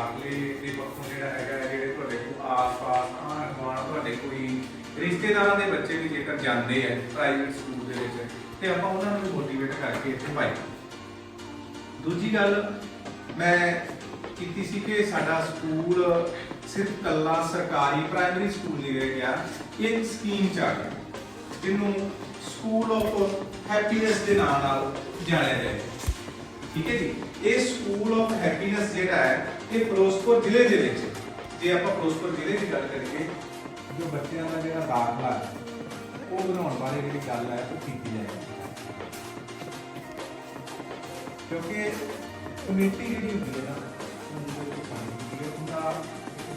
ਅਗਲੇ ਦੇ ਪੱਖੋਂ ਜਿਹੜਾ ਹੈਗਾ ਜਿਹੜੇ ਤੁਹਾਡੇ ਕੋਲ ਆਸ-ਪਾਸ ਆਂਢ ਗੁਆਂਢ ਤੁਹਾਡੇ ਕੋਈ ਰਿਸ਼ਤੇਦਾਰਾਂ ਦੇ ਬੱਚੇ ਵੀ ਜੇਕਰ ਜਾਂਦੇ ਆ ਪ੍ਰਾਈਵੇਟ ਸਕੂਲ ਦੇ ਵਿੱਚ, ਤੇ ਆਪਾਂ ਉਹਨਾਂ ਨੂੰ ਮੋਟੀਵੇਟ ਕਰਕੇ ਇੱਥੇ ਪਾਈ। ਦੂਜੀ ਗੱਲ ਮੈਂ ਕੀਤੀ ਸੀ ਕਿ ਸਾਡਾ ਸਕੂਲ ਸਿਰਫ ਕੱਲਾ ਸਰਕਾਰੀ ਪ੍ਰਾਇਮਰੀ ਸਕੂਲ ਨਹੀਂ ਰਹਿ ਗਿਆ, ਇਹ ਇੱਕ ਸਕੀਮ ਚ ਆ ਗਿਆ, ਜਿਹਨੂੰ ਸਕੂਲ ਆਫ ਹੈਪੀਨੈਸ ਦੇ ਨਾਮ ਨਾਲ ਜਾਣਿਆ ਜਾਂਦਾ ਹੈ ਠੀਕ ਹੈ ਜੀ? ਇਹ ਸਕੂਲ ਆਫ ਹੈਪੀਨੈਸ ਜਿਹੜਾ ਹੈ, ਇਹ ਫਿਰੋਜ਼ਪੁਰ ਜ਼ਿਲ੍ਹੇ ਦੇ ਵਿੱਚ ਜੇ ਆਪਾਂ ਫਿਰੋਜ਼ਪੁਰ ਜ਼ਿਲ੍ਹੇ ਦੀ ਗੱਲ ਕਰੀਏ, ਜੋ ਬੱਚਿਆਂ ਦਾ ਜਿਹੜਾ ਦਾਖਲਾ ਹੈ, ਉਹ ਬਣਾਉਣ ਬਾਰੇ ਜਿਹੜੀ ਗੱਲ ਹੈ, ਉਹ ਕੀਤੀ ਜਾਏਗੀ। ਕਿਉਂਕਿ ਕਮੇਟੀ ਜਿਹੜੀ ਹੁੰਦੀ ਹੈ ਨਾ ਉਹਦਾ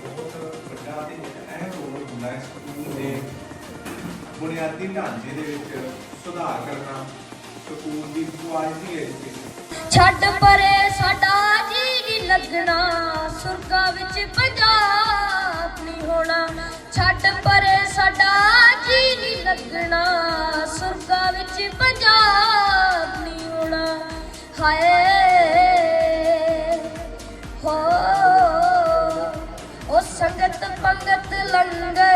ਬਹੁਤ ਵੱਡਾ ਤੇ ਅਹਿਮ ਰੋਲ ਹੁੰਦਾ ਹੈ ਸਕੂਲ ਦੇ ਬੁਨਿਆਦੀ ਢਾਂਚੇ ਦੇ ਵਿੱਚ ਸੁਧਾਰ ਕਰਨਾ, ਸਕੂਲ ਦੀ ਕੁਆਲਿਟੀ ਐਜੂਕੇਸ਼ਨ ਛੱਡ ਪਰੇ ਸਾਡਾ ਜੀ ਨਹੀਂ ਲੱਗਣਾ। ਸੁਰਗਾ ਵਿੱਚ ਪੰਜਾਬ ਨਹੀਂ ਹੋਣਾ। ਛੱਡ ਪਰੇ ਸਾਡਾ ਜੀ ਨਹੀਂ ਲੱਗਣਾ। ਸੁਰਗਾ ਵਿੱਚ ਪੰਜਾਬ ਨਹੀਂ ਹੋਣਾ। ਹਾਏ, ਹੋ। ਉਹ ਸੰਗਤ ਪੰਗਤ ਲੰਗਰ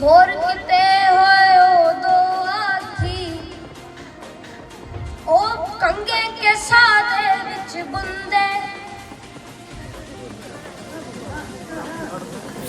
ਮੋਰ ਕਿਤੇ ਹੋਏ ਉਹ ਦੋ ਆਖੀ ਉਹ ਕੰਗੇ ਕੇ ਸਾਦੇ ਵਿੱਚ ਬੁੰਦੇ।